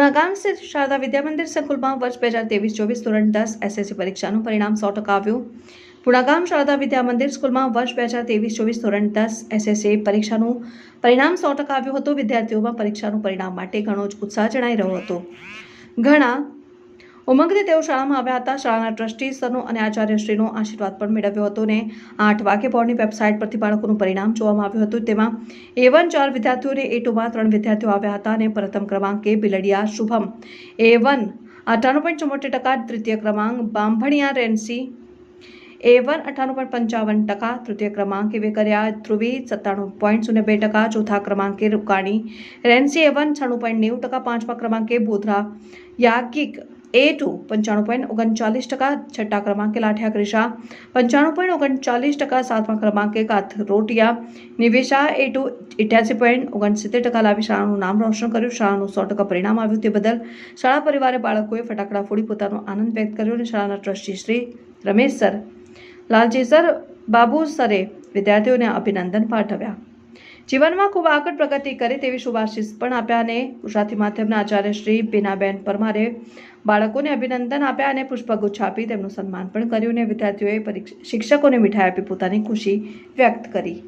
પુણાગામ સ્થિત શારદા વિદ્યામંદિર સંકુલમાં વર્ષ બે હજાર ત્રેવીસ ચોવીસ ધોરણ દસ એસએસસી પરીક્ષાનું પરિણામ સો ટકા આવ્યું. પુણાગામ શારદા વિદ્યામંદિર સ્કૂલમાં વર્ષ બે હજાર ત્રેવીસ ચોવીસ ધોરણ દસ એસએસસી પરીક્ષાનું પરિણામ સો ટકા આવ્યું હતું. વિદ્યાર્થીઓમાં પરીક્ષાનું પરિણામ માટે ઘણો જ ઉત્સાહ જણાઈ રહ્યો હતો. ઘણા ઉમંગથી તેઓ શાળામાં આવ્યા હતા. શાળાના ટ્રસ્ટી સરનો અને આચાર્યશ્રીનો આશીર્વાદ પણ મેળવ્યો હતો ને આઠ વાગે બોર્ડની વેબસાઇટ પરથી બાળકોનું પરિણામ જોવામાં આવ્યું હતું. તેમાં એ વન ચાર વિદ્યાર્થીઓને એ ટુમાં ત્રણ વિદ્યાર્થીઓ આવ્યા હતા અને પ્રથમ ક્રમાંકે બિલડિયા શુભમ એ વન અઠ્ઠાણું પોઈન્ટ ચુમ્મોતેર ટકા તૃતીય ક્રમાંક બાંભણિયા રેન્સી એ વન અઠ્ઠાણું પોઈન્ટ પંચાવન ટકા, તૃતીય ક્રમાંકે વેકરિયા ધ્રુવી સત્તાણું પોઈન્ટ શૂન્ય બે ટકા, ચોથા ક્રમાંકે રૂકાણી રેન્સી એ વન છાણું પોઈન્ટ નેવું ટકા, પાંચમા ક્રમાંકે બોધરા યાજ્ઞિક એ ટુ પંચાણું પોઈન્ટ ઓગણચાલીસ ટકા છઠ્ઠા ક્રમાંકે લાઠિયા ક્રિશા, પંચાણું પોઈન્ટ ઓગણચાલીસ ટકા સાતમા ક્રમાંકે કાથરોટિયા નિવેશા એ ટુ ઇઠ્યાસી પોઈન્ટ ઓગણસિત્તેર ટકા લાવી શાળાનું નામ રોશન કર્યું. શાળાનું સો ટકા પરિણામ આવ્યું તે બદલ શાળા પરિવારે બાળકોએ ફટાકડા ફોડી પોતાનો આનંદ વ્યક્ત કર્યો અને શાળાના trustee Shri Ramesh sir, Lalji sir, Babu સરે વિદ્યાર્થીઓને અભિનંદન પાઠવ્યા. જીવનમાં ખૂબ આગળ પ્રગતિ કરે તેવી શુભાશીષ પણ આપ્યા અને ગુજરાતી માધ્યમના આચાર્ય શ્રી બીનાબેન પરમારે બાળકોને અભિનંદન આપ્યા અને પુષ્પગુચ્છ આપી તેમનું સન્માન પણ કર્યું અને વિદ્યાર્થીઓએ શિક્ષકોને મીઠાઈ આપી પોતાની ખુશી વ્યક્ત કરી.